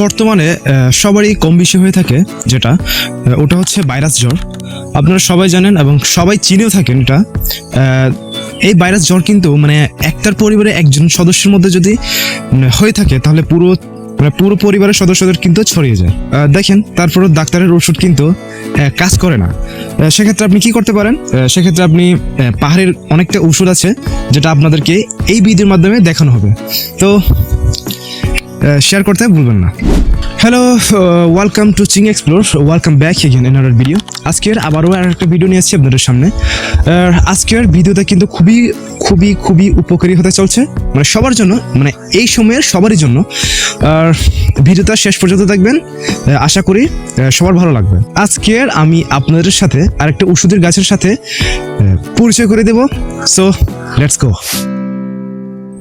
বর্তমানে সবারই কম বেশি হয়ে থাকে যেটা ওটা হচ্ছে ভাইরাস জ্বর। আপনারা সবাই জানেন এবং সবাই চিনেও থাকেন এটা। এই ভাইরাস জ্বর কিন্তু মানে একটার পরিবারে একজন সদস্যের মধ্যে যদি হয়ে থাকে, তাহলে পুরো মানে পুরো পরিবারের সদস্যদের কিন্তু ছড়িয়ে যায়। দেখেন, তারপরও ডাক্তারের ওষুধ কিন্তু কাজ করে না। সেক্ষেত্রে আপনি কি করতে পারেন? সেক্ষেত্রে আপনি পাহাড়ের অনেকটা ওষুধ আছে, যেটা আপনাদেরকে এই বিধির মাধ্যমে দেখানো হবে। তো শেয়ার করতে ভুলবেন না। Hello welcome to Ching explore welcome back again in our video আজকের আবারও আর একটা ভিডিও নিয়ে আসছি আপনাদের সামনে। আর আজকের ভিডিওটা কিন্তু খুবই খুবই খুবই উপকারী হতে চলছে। মানে সবার জন্য মানে এই সময়ের সবারই জন্য। আর ভিডিওটা শেষ পর্যন্ত দেখবেন। আশা করি সবার ভালো লাগবে। আজকের আমি আপনাদের সাথে আরেকটা ওষুধের গাছের সাথে পরিচয় করে দেব। সো লেটস গো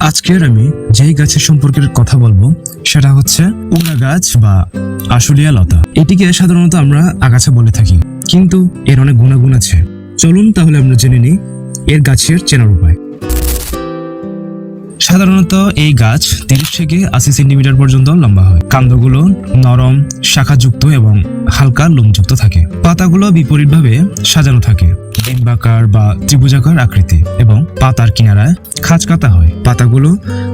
আজকের আমি যেই গাছের সম্পর্কে কথা বলব, সেটা হচ্ছে উড়া গাছ বা আশুলিয়া লতা। এটিকে সাধারণত আমরা আগাছা বলে থাকি, কিন্তু এর অনেক গুণাগুণ আছে। চলুন তাহলে আমরা জেনে নিই এর গাছের চেনার উপায়। সাধারণত এই গাছ তিরিশ থেকে আশি সেন্টিমিটার পর্যন্ত লম্বা হয়। কাণ্ডগুলো নরম, শাখাযুক্ত এবং হালকা লোমযুক্ত থাকে। পাতাগুলো বিপরীতভাবে সাজানো থাকে। ডিম্বাকার বা ত্রিভুজাকার আকৃতি এবং পাতার কিনারায় খাঁজ কাটা হয়। পাতাগুলো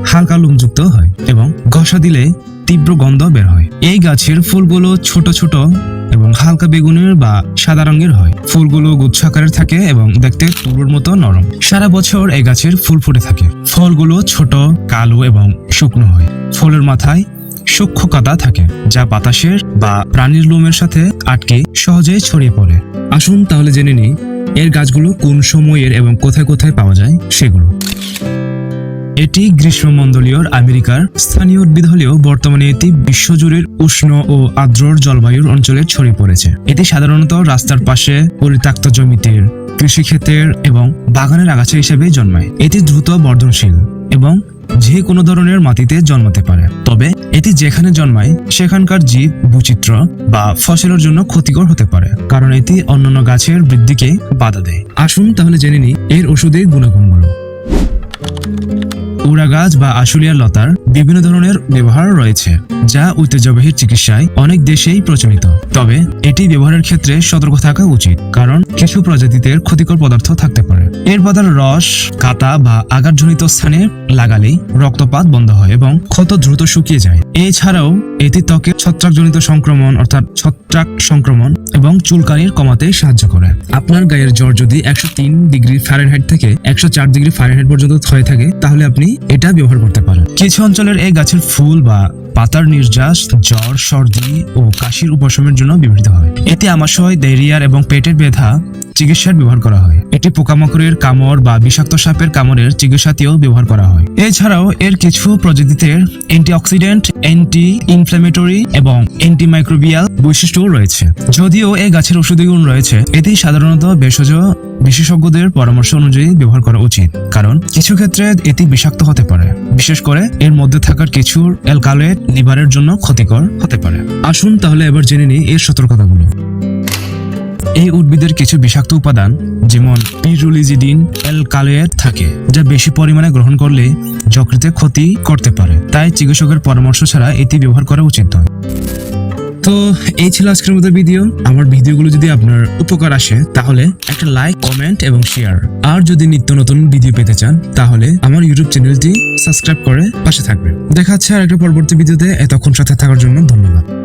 হালকা লোমযুক্ত হয় এবং ঘষা দিলে তীব্র গন্ধ বের হয়। এই গাছের ফুলগুলো ছোট ছোট এবং হালকা বেগুনের বা সাদা রঙের হয়। ফুলগুলো গুচ্ছাকারের থাকে এবং দেখতে তুলোর মতো নরম। সারা বছর এই গাছের ফুল ফুটে থাকে। ফলগুলো ছোট, কালো এবং শুকনো হয়। ফলের মাথায় সূক্ষ্ম কাদা থাকে, যা বাতাসের বা প্রাণীর লোমের সাথে আটকে সহজেই ছড়িয়ে পড়ে। আসুন তাহলে জেনে নিই এর গাছগুলো কোন সময়ের এবং কোথায় কোথায় পাওয়া যায় সেগুলো। এটি গ্রীষ্মমণ্ডলীয় আমেরিকার স্থানীয় উদ্ভিদ হলেও বর্তমানে এটি বিশ্বজুড়ে উষ্ণ ও আর্দ্র জলবায়ুর অঞ্চলে ছড়িয়ে পড়েছে। এটি সাধারণত রাস্তার পাশে পরিত্যক্ত জমিতে কৃষিক্ষেত্রের এবং বাগানের আগাছা হিসেবে জন্মায়। এটি দ্রুত বর্ধনশীল এবং যে কোনো ধরনের মাটিতে জন্মাতে পারে। তবে এটি যেখানে জন্মায়, সেখানকার জীব বৈচিত্র্য বা ফসলের জন্য ক্ষতিকর হতে পারে, কারণ এটি অন্যান্য গাছের বৃদ্ধিকে বাধা দেয়। আসুন তাহলে জেনে নিই, এর ওষুধের গুণাগুণগুলো। উড়া গাছ বা আশুলিয়া লতার বিভিন্ন ধরনের ব্যবহার রয়েছে, যা ঐতিহ্যবাহীর চিকিৎসায় অনেক দেশেই প্রচলিত। তবে এটি ব্যবহারের ক্ষেত্রে সতর্ক থাকা উচিত, কারণ কিছু প্রজাতিতে ক্ষতিকর পদার্থ থাকতে পারে। এর পাতার রস, কাটা বা আঘাতজনিত স্থানে লাগালেই রক্তপাত বন্ধ হয় এবং ক্ষত দ্রুত শুকিয়ে যায়। এছাড়াও এটি ত্বকে ছত্রাকজনিত সংক্রমণ, অর্থাৎ ছত্রাক সংক্রমণ এবং চুলকানির কমাতে সাহায্য করে। আপনার গায়ের জ্বর যদি একশো তিন ডিগ্রি ফারেনহাইট থেকে একশো চার ডিগ্রি ফারেনহাইট পর্যন্ত হয়ে থাকে, তাহলে আপনি এটা ব্যবহার করতে পারেন। কিছু অঞ্চলের এই গাছের ফুল বা পাতার নির্যাস, জ্বর, সর্দি ও কাশির উপশমের জন্য ব্যবহৃত হয়। এতে আমাশয় ডায়রিয়ার এবং পেটের ব্যথা চিকিৎসার ব্যবহার করা হয়। এটি পোকামাকড়ের কামড় বা বিষাক্ত সাপের কামড়ের চিকিৎসাতেও ব্যবহার করা হয়। এছাড়াও এর কিছু প্রজাতিতে অ্যান্টিঅক্সিডেন্ট অ্যান্টি ইনফ্ল্যামেটরি এবং অ্যান্টিমাইক্রোবিয়াল বৈশিষ্ট্যও রয়েছে। যদিও এই গাছের ঔষধি গুণ রয়েছে, এটি সাধারণত ভেষজ বিশেষজ্ঞদের পরামর্শ অনুযায়ী ব্যবহার করা উচিত। কারণ কিছু ক্ষেত্রে এটি বিষাক্ত হতে পারে। বিশেষ করে এর মধ্যে থাকার কিছু অ্যালকালয়েড লিভারের জন্য ক্ষতিকর হতে পারে। আসুন তাহলে এবার জেনে নিই এর সতর্কতাগুলো। এই উদ্ভিদের কিছু বিষাক্ত উপাদান, যেমন পিরুলিজিডিন অ্যালকালয়েড থাকে, যা বেশি পরিমাণে গ্রহণ করলে যকৃতে ক্ষতি করতে পারে। তাই চিকিৎসকের পরামর্শ ছাড়া এটি ব্যবহার করা উচিত নয়। তো এই ছিল আজকের মতো ভিডিও আমার ভিডিওগুলো যদি আপনার উপকার আসে, তাহলে একটা লাইক কমেন্ট এবং শেয়ার আর যদি নিত্য নতুন ভিডিও পেতে চান, তাহলে আমার ইউটিউব চ্যানেলটি সাবস্ক্রাইব করে পাশে থাকবে দেখা হচ্ছে আর একটা পরবর্তী ভিডিওতে এতক্ষণ সাথে থাকার জন্য ধন্যবাদ।